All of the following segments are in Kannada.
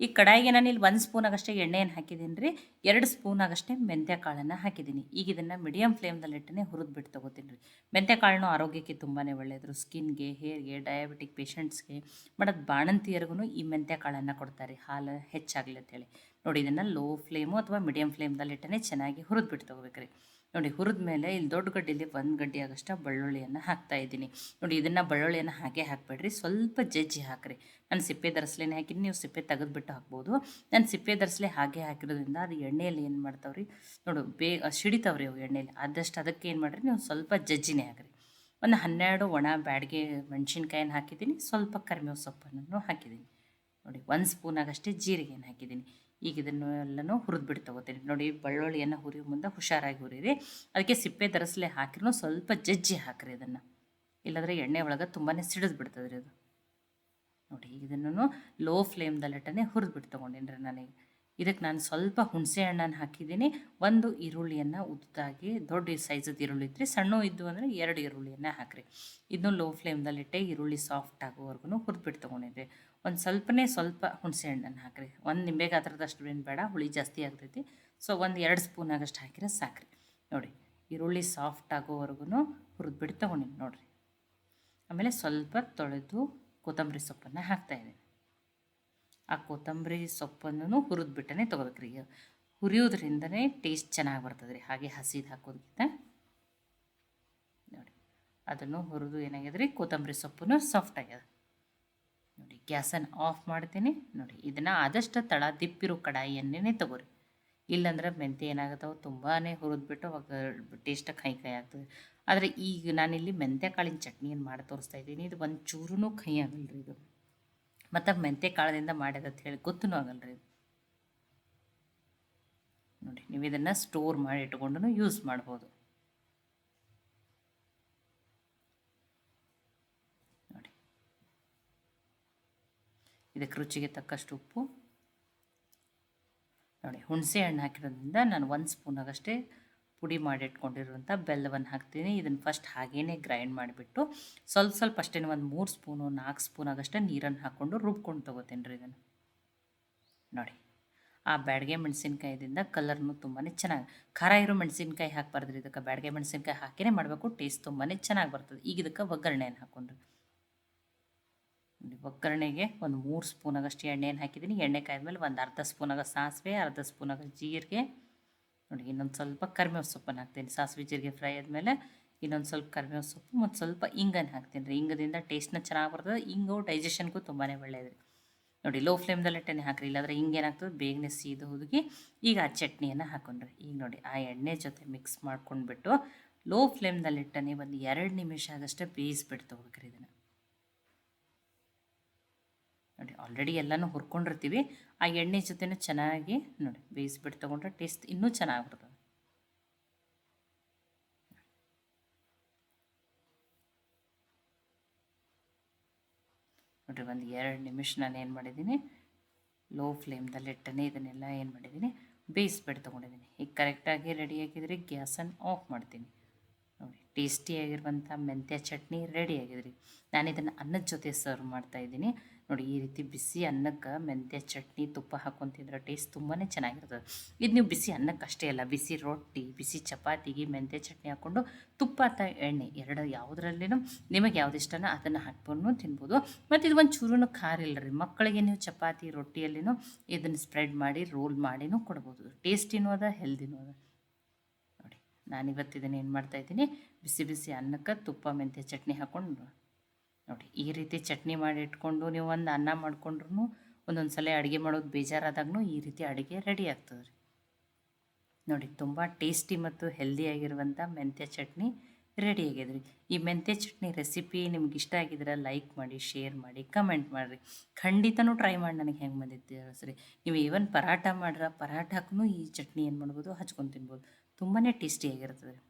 ಈ ಕಡಾಯಿಗೆ ನಾನು ಇಲ್ಲಿ ಒಂದು ಸ್ಪೂನಾಗಷ್ಟೇ ಎಣ್ಣೆಯನ್ನು ಹಾಕಿದ್ದೀನಿ ರೀ. ಎರಡು ಸ್ಪೂನಾಗಷ್ಟೇ ಮೆಂತ್ಯ ಕಾಳನ್ನು ಹಾಕಿದ್ದೀನಿ ಈಗ ಇದನ್ನು ಮೀಡಿಯಮ್ ಫ್ಲೇಮ್ದಲ್ಲಿಟ್ಟನೇ ಹುರಿದು ಬಿಟ್ಟು ತೊಗೋತೀನಿ ರೀ. ಮೆಂತ್ಯ ಕಾಳನ್ನು ಆರೋಗ್ಯಕ್ಕೆ ತುಂಬಾ ಒಳ್ಳೆಯದು ಸ್ಕಿನ್ಗೆ, ಹೇರ್ಗೆ ಡಯಾಬಿಟಿಕ್ ಪೇಷಂಟ್ಸ್ಗೆ ಮಾಡೋದು ಬಾಣಂತಿಯರಿಗೂ ಈ ಮೆಂತ್ಯ ಕಾಳನ್ನು ಕೊಡ್ತಾರೆ ಹಾಲು ಹೆಚ್ಚಾಗಲಿ ಅಂತೇಳಿ. ನೋಡಿ, ಇದನ್ನು ಲೋ ಫ್ಲೇಮು ಅಥವಾ ಮೀಡಿಯಮ್ ಫ್ಲೇಮ್ದಲ್ಲಿಟ್ಟನೆ ಚೆನ್ನಾಗಿ ಹುರಿದು ಬಿಟ್ಟು ತೊಗೋಬೇಕು ರೀ ನೋಡಿ, ಹುರಿದ ಮೇಲೆ ಇಲ್ಲಿ ದೊಡ್ಡ ಗಡ್ಡೆಯಲ್ಲಿ ಒಂದು ಗಡ್ಡೆ ಆಗಷ್ಟು ಬೆಳ್ಳುಳ್ಳಿಯನ್ನು ಹಾಕ್ತಾ ಇದ್ದೀನಿ. ನೋಡಿ, ಇದನ್ನು ಬೆಳ್ಳುಳ್ಳಿಯನ್ನು ಹಾಗೆ ಹಾಕಬೇಡ್ರಿ. ಸ್ವಲ್ಪ ಜಜ್ಜಿ ಹಾಕಿರಿ. ನಾನು ಸಿಪ್ಪೆ ದರಸ್ಲೇನೆ ಹಾಕಿದ್ದೀನಿ ನೀವು ಸಿಪ್ಪೆ ತೆಗೆದುಬಿಟ್ಟು ಹಾಕ್ಬೋದು. ನಾನು ಸಿಪ್ಪೆ ದರಸಲೆ ಹಾಗೆ ಹಾಕಿರೋದ್ರಿಂದ ಅದು ಎಣ್ಣೆಯಲ್ಲಿ ಏನು ಮಾಡ್ತಾವ್ರಿ? ನೋಡು, ಬೇ ಸಿಡಿತಾವ್ರಿ ಅವು ಎಣ್ಣೆಯಲ್ಲಿ ಆದಷ್ಟು ಅದಕ್ಕೆ ಏನು ಮಾಡಿರಿ, ನೀವು ಸ್ವಲ್ಪ ಜಜ್ಜಿನೇ ಹಾಕಿರಿ. ಒಂದು ಹನ್ನೆರಡು ಒಣ ಬ್ಯಾಡಿಗೆ ಮೆಣಸಿನ್ಕಾಯಿನ ಹಾಕಿದ್ದೀನಿ. ಸ್ವಲ್ಪ ಕರಿಮೇವು ಸೊಪ್ಪನ್ನು ಹಾಕಿದ್ದೀನಿ. ನೋಡಿ, ಒಂದು ಸ್ಪೂನಾಗಷ್ಟೇ ಜೀರಿಗೆಯನ್ನು ಹಾಕಿದ್ದೀನಿ. ಈಗ ಇದನ್ನು ಎಲ್ಲನೂ ಹುರಿದ್ಬಿಟ್ಟು ತೊಗೋತೀನಿ ನೋಡಿ, ಬೆಳ್ಳುಳ್ಳಿಯನ್ನು ಹುರಿಯೋ ಮುಂದೆ ಹುಷಾರಾಗಿ ಹುರಿರಿ ಅದಕ್ಕೆ ಸಿಪ್ಪೆ ದರಸಲೆ ಹಾಕಿರೂ ಸ್ವಲ್ಪ ಜಜ್ಜಿ ಹಾಕಿರಿ ಇದನ್ನು. ಇಲ್ಲಾಂದರೆ ಎಣ್ಣೆ ಒಳಗೆ ತುಂಬಾ ಸಿಡಿದು ಬಿಡ್ತದೆ ರೀ ಅದು. ನೋಡಿ ಇದನ್ನು ಲೋ ಫ್ಲೇಮ್ದಲ್ಲಿಟ್ಟನೆ ಹುರಿದು ಬಿಟ್ಟು ತೊಗೊಂಡೇನಿ ರೀ ನನಗೆ. ಇದಕ್ಕೆ ನಾನು ಸ್ವಲ್ಪ ಹುಣಸೆ ಹಣ್ಣನ್ನು ಹಾಕಿದ್ದೀನಿ. ಒಂದು ಈರುಳ್ಳಿಯನ್ನು ಉದ್ದಾಗಿ ದೊಡ್ಡ ಸೈಜದ ಈರುಳ್ಳಿ ಇದ್ರಿ ಸಣ್ಣ ಇದ್ದು ಅಂದರೆ ಎರಡು ಈರುಳ್ಳಿಯನ್ನು ಹಾಕಿರಿ. ಇದನ್ನು ಲೋ ಫ್ಲೇಮ್ದಲ್ಲಿಟ್ಟೆ ಈರುಳ್ಳಿ ಸಾಫ್ಟ್ ಆಗೋವರೆಗೂ ಹುರಿದ್ಬಿಟ್ಟು ತೊಗೊಂಡಿದ್ರಿ ಒಂದು ಸ್ವಲ್ಪನೇ ಸ್ವಲ್ಪ ಹುಣಸೆ ಹಣ್ಣನ್ನು ಹಾಕಿರಿ. ಒಂದು ನಿಂಬೆ ಗಾತ್ರದಷ್ಟು ಏನು ಬೇಡ, ಹುಳಿ ಜಾಸ್ತಿ ಆಗ್ತೈತಿ. ಸೊ ಒಂದು ಎರಡು ಸ್ಪೂನ್ ಆಗಷ್ಟು ಹಾಕಿದ್ರೆ ಸಾಕ್ರಿ. ನೋಡಿ, ಈರುಳ್ಳಿ ಸಾಫ್ಟ್ ಆಗೋವರೆಗೂ ಹುರಿದ್ಬಿಟ್ಟು ತೊಗೊಂಡಿನಿ ನೋಡಿರಿ. ಆಮೇಲೆ ಸ್ವಲ್ಪ ತೊಳೆದು ಕೊತ್ತಂಬರಿ ಸೊಪ್ಪನ್ನು ಹಾಕ್ತಾಯಿದ್ದೀನಿ ಆ ಕೊತ್ತಂಬರಿ ಸೊಪ್ಪನ್ನು ಹುರಿದ್ಬಿಟ್ಟನೆ ತೊಗೋಬೇಕ್ರಿ. ಹುರಿಯೋದ್ರಿಂದನೇ ಟೇಸ್ಟ್ ಚೆನ್ನಾಗಿ ಬರ್ತದೆ ರೀ ಹಾಗೆ ಹಸಿದು ಹಾಕೋದಕ್ಕಿಂತ ನೋಡಿ, ಅದನ್ನು ಹುರಿದು ಏನಾಗಿದೆ ರೀ ಕೊತ್ತಂಬರಿ ಸೊಪ್ಪನ್ನು ಸಾಫ್ಟ್ ಆಗ್ಯದ. ನೋಡಿ ಗ್ಯಾಸನ್ನು ಆಫ್ ಮಾಡ್ತೀನಿ. ನೋಡಿ, ಇದನ್ನು ಆದಷ್ಟು ತಳ ದಿಪ್ಪಿರೋ ಕಡಾಯಿಯನ್ನೇ ತಗೋರಿ. ಇಲ್ಲಾಂದ್ರೆ ಮೆಂತ್ಯ ಏನಾಗುತ್ತವೆ? ತುಂಬಾ ಹುರಿದ್ಬಿಟ್ಟು ಅವಾಗ ಟೇಸ್ಟ್ ಕೈ ಕೈ ಆಗ್ತದೆ. ಆದರೆ ಈಗ ನಾನಿಲ್ಲಿ ಮೆಂತ್ಯ ಕಾಳಿನ ಚಟ್ನಿಯನ್ನು ಮಾಡಿ ತೋರಿಸ್ತಾ ಇದ್ದೀನಿ. ಇದು ಒಂದು ಚೂರೂ ಕೈ ಆಗಲ್ಲ ರೀ ಇದು. ಮತ್ತು ಮೆಂತೆ ಕಾಳದಿಂದ ಅಂತ ಹೇಳಿ ಗೊತ್ತೂ ಆಗಲ್ಲ ರೀ ನೋಡಿ, ನೀವು ಇದನ್ನು ಸ್ಟೋರ್ ಮಾಡಿ ಇಟ್ಕೊಂಡು ಯೂಸ್ ಮಾಡ್ಬೋದು. ನೋಡಿ. ಇದಕ್ಕೆ ರುಚಿಗೆ ತಕ್ಕಷ್ಟು ಉಪ್ಪು. ನೋಡಿ, ಹುಣಸೆ ಹಣ್ಣು ಹಾಕಿರೋದ್ರಿಂದ ನಾನು ಒಂದು ಸ್ಪೂನಾಗಷ್ಟೇ ಪುಡಿ ಮಾಡಿಟ್ಕೊಂಡಿರುವಂಥ ಬೆಲ್ಲವನ್ನು ಹಾಕ್ತೀನಿ. ಇದನ್ನು ಫಸ್ಟ್ ಹಾಗೇ ಗ್ರೈಂಡ್ ಮಾಡಿಬಿಟ್ಟು ಸ್ವಲ್ಪ ಸ್ವಲ್ಪ ಅಷ್ಟೇ ಒಂದು ಮೂರು ಸ್ಪೂನು, ನಾಲ್ಕು ಸ್ಪೂನಾಗಷ್ಟೇ ನೀರನ್ನು ಹಾಕ್ಕೊಂಡು ರುಬ್ಕೊಂಡು ತೊಗೋತೀನಿ ರೀ ಇದನ್ನು. ನೋಡಿ, ಆ ಬ್ಯಾಡಗೆ ಮೆಣಸಿನ್ಕಾಯಿದಿಂದ ಕಲರ್ನು ತುಂಬಾ ಚೆನ್ನಾಗಿ, ಖಾರ ಇರೋ ಮೆಣಸಿನ್ಕಾಯಿ ಹಾಕ್ಬಾರ್ದು ರೀ ಇದಕ್ಕೆ. ಬ್ಯಾಡಗೆ ಮೆಣಸಿನ್ಕಾಯಿ ಹಾಕಿನೇ ಮಾಡಬೇಕು ಟೇಸ್ಟ್ ತುಂಬಾ ಚೆನ್ನಾಗಿ ಬರ್ತದೆ. ಈಗ ಇದಕ್ಕೆ ಒಗ್ಗರಣೆಯನ್ನು ಹಾಕೊಂಡ್ರಿ ಒಗ್ಗರಣೆಗೆ ಒಂದು ಮೂರು ಸ್ಪೂನಾಗಷ್ಟು ಎಣ್ಣೆಯನ್ನು ಹಾಕಿದ್ದೀನಿ. ಎಣ್ಣೆ ಕಾಯ್ದ್ಮೇಲೆ ಒಂದು ಅರ್ಧ ಸ್ಪೂನಾಗ ಸಾಸಿವೆ, ಅರ್ಧ ಸ್ಪೂನಾಗ ಜೀರಿಗೆ ನೋಡಿ, ಇನ್ನೊಂದು ಸ್ವಲ್ಪ ಕರಿಮೇವು ಸೊಪ್ಪನ್ನು ಹಾಕ್ತೀನಿ. ಸಾಸಿವೆ ಜೀರಿಗೆ ಫ್ರೈ ಆದಮೇಲೆ ಇನ್ನೊಂದು ಸ್ವಲ್ಪ ಕರಿಮೇವು ಸೊಪ್ಪು ಮತ್ತು ಸ್ವಲ್ಪ ಇಂಗನ್ನು ಹಾಕ್ತೀನಿ ರೀ. ಇಂಗದಿಂದ ಟೇಸ್ಟ್ನ ಚೆನ್ನಾಗಿ ಬರ್ತದೆ, ಇಂಗು ಡೈಜೆಷನ್ಗೂ ತುಂಬಾ ಒಳ್ಳೆಯದು ನೋಡಿ ಲೋ ಫ್ಲೇಮ್ದಲ್ಲಿ ಟೆನೆ ಹಾಕ್ರಿ, ಇಲ್ಲಾಂದರೆ ಹಿಂಗೇನಾಗ್ತದೆ ಬೇಗನೆ ಸೀದು ಹುದುಗಿ ಈಗ ಆ ಚಟ್ನಿಯನ್ನು ಹಾಕೊಂಡ್ರಿ. ಈಗ ನೋಡಿ, ಆ ಎಣ್ಣೆ ಜೊತೆ ಮಿಕ್ಸ್ ಮಾಡ್ಕೊಂಡ್ಬಿಟ್ಟು ಲೋ ಫ್ಲೇಮ್ದಲ್ಲಿಟ್ಟನೆ ಒಂದು ಎರಡು ನಿಮಿಷ ಆಗಷ್ಟೇ ಬೇಯಿಸ್ಬಿಟ್ಟು ತೊಗೋಬೇಕ್ರಿ ಇದನ್ನು ನೋಡಿ ಆಲ್ರೆಡಿ ಎಲ್ಲನೂ ಹುರ್ಕೊಂಡಿರ್ತೀವಿ. ಆ ಎಣ್ಣೆ ಜೊತೆನೂ ಚೆನ್ನಾಗಿ ನೋಡಿ, ಬೇಯಿಸ್ಬಿಟ್ಟು ತೊಗೊಂಡ್ರೆ ಟೇಸ್ಟ್ ಇನ್ನೂ ಚೆನ್ನಾಗಿ ಬರ್ತದೆ ನೋಡಿರಿ, ಒಂದು ಎರಡು ನಿಮಿಷ ನಾನು ಏನು ಮಾಡಿದ್ದೀನಿ? ಲೋ ಫ್ಲೇಮ್ದಲ್ಲಿ ಇಟ್ಟನೆ ಇದನ್ನೆಲ್ಲ ಏನು ಮಾಡಿದ್ದೀನಿ? ಬೇಯಿಸ್ಬಿಟ್ಟು ತೊಗೊಂಡಿದ್ದೀನಿ. ಈಗ ಕರೆಕ್ಟಾಗಿ ರೆಡಿ ಆಗಿದ್ರೆ ಗ್ಯಾಸನ್ನು ಆಫ್ ಮಾಡ್ತೀನಿ. ನೋಡಿ ಟೇಸ್ಟಿಯಾಗಿರುವಂಥ ಮೆಂತ್ಯ ಚಟ್ನಿ ರೆಡಿ ಆಗಿದ್ರಿ. ನಾನು ಇದನ್ನು ಅನ್ನದ ಜೊತೆ ಸರ್ವ್ ಮಾಡ್ತಾಯಿದ್ದೀನಿ ನೋಡಿ, ಈ ರೀತಿ ಬಿಸಿ ಅನ್ನಕ್ಕೆ ಮೆಂತ್ಯ, ಚಟ್ನಿ, ತುಪ್ಪ ಹಾಕ್ಕೊಂತಿದ್ರೆ ಟೇಸ್ಟ್ ತುಂಬಾ ಚೆನ್ನಾಗಿರ್ತದೆ. ಇದು ನೀವು ಬಿಸಿ ಅನ್ನಕ್ಕೆ ಅಷ್ಟೇ ಅಲ್ಲ, ಬಿಸಿ ರೊಟ್ಟಿ, ಬಿಸಿ ಚಪಾತಿಗೆ ಮೆಂತ್ಯ, ಚಟ್ನಿ ಹಾಕ್ಕೊಂಡು ತುಪ್ಪ ಅಥವಾ ಎಣ್ಣೆ ಎರಡು ಯಾವುದ್ರಲ್ಲಿನೂ ನಿಮಗೆ ಯಾವ್ದು ಇಷ್ಟನೋ ಅದನ್ನು ಹಾಕ್ಕೊಂಡು ತಿನ್ಬೋದು. ಮತ್ತು ಇದು ಒಂದು ಚೂರು ಖಾರ ಇಲ್ಲ ರೀ. ಮಕ್ಕಳಿಗೆ ನೀವು ಚಪಾತಿ, ರೊಟ್ಟಿಯಲ್ಲಿನೂ ಇದನ್ನು ಸ್ಪ್ರೆಡ್ ಮಾಡಿ ರೋಲ್ ಮಾಡಿನೂ ಕೊಡ್ಬೋದು. ಟೇಸ್ಟಿನೂ ಅದ ಹೆಲ್ದಿನೂ ಅದ. ನೋಡಿ ನಾನಿವತ್ತು ಇದನ್ನು ಏನು ಮಾಡ್ತಾಯಿದ್ದೀನಿ ಬಿಸಿ ಬಿಸಿ ಅನ್ನಕ್ಕೆ ತುಪ್ಪ, ಮೆಂತ್ಯ, ಚಟ್ನಿ ಹಾಕ್ಕೊಂಡು ನೋಡಿ, ಈ ರೀತಿ ಚಟ್ನಿ ಮಾಡಿ ಇಟ್ಕೊಂಡು ನೀವು ಒಂದು ಅನ್ನ ಮಾಡಿಕೊಂಡ್ರು ಒಂದೊಂದು ಸಲ ಅಡುಗೆ ಮಾಡೋದು ಬೇಜಾರಾದಾಗೂ ಈ ರೀತಿ ಅಡುಗೆ ರೆಡಿ ಆಗ್ತದೆ ರೀ. ನೋಡಿ, ತುಂಬ ಟೇಸ್ಟಿ ಮತ್ತು ಹೆಲ್ದಿಯಾಗಿರುವಂಥ ಮೆಂತ್ಯ ಚಟ್ನಿ ರೆಡಿ ಆಗ್ಯದ್ರಿ ಈ ಮೆಂತ್ಯ ಚಟ್ನಿ ರೆಸಿಪಿ ನಿಮ್ಗೆ ಇಷ್ಟ ಆಗಿದ್ರೆ ಲೈಕ್ ಮಾಡಿ, ಶೇರ್ ಮಾಡಿ, ಕಮೆಂಟ್ ಮಾಡಿರಿ. ಖಂಡಿತನೂ ಟ್ರೈ ಮಾಡಿ ನನಗೆ ಹೆಂಗೆ ಬಂದಿತ್ತು ಸರಿ ನೀವು ಈವನ್ ಪರಾಟ ಮಾಡ್ರೆ ಪರಾಟಕ್ಕೂ ಈ ಚಟ್ನಿ ಏನು ಮಾಡ್ಬೋದು, ಹಚ್ಕೊಂಡು ತಿನ್ಬೋದು. ತುಂಬಾ ಟೇಸ್ಟಿಯಾಗಿರ್ತದೆ ರೀ.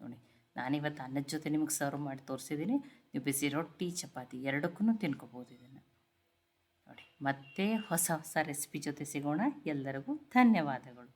ನೋಡಿ ನಾನಿವತ್ತು ಅನ್ನದ ಜೊತೆ ನಿಮಗೆ ಸರ್ವ್ ಮಾಡಿ ತೋರಿಸಿದ್ದೀನಿ. ನೀವು ಬಿಸಿ ರೊಟ್ಟಿ ಚಪಾತಿ ಎರಡಕ್ಕೂ ತಿನ್ಕೋಬೋದು ಇದನ್ನು. ನೋಡಿ, ಮತ್ತೆ ಹೊಸ ಹೊಸ ರೆಸಿಪಿ ಜೊತೆ ಸಿಗೋಣ. ಎಲ್ಲರಿಗೂ ಧನ್ಯವಾದಗಳು.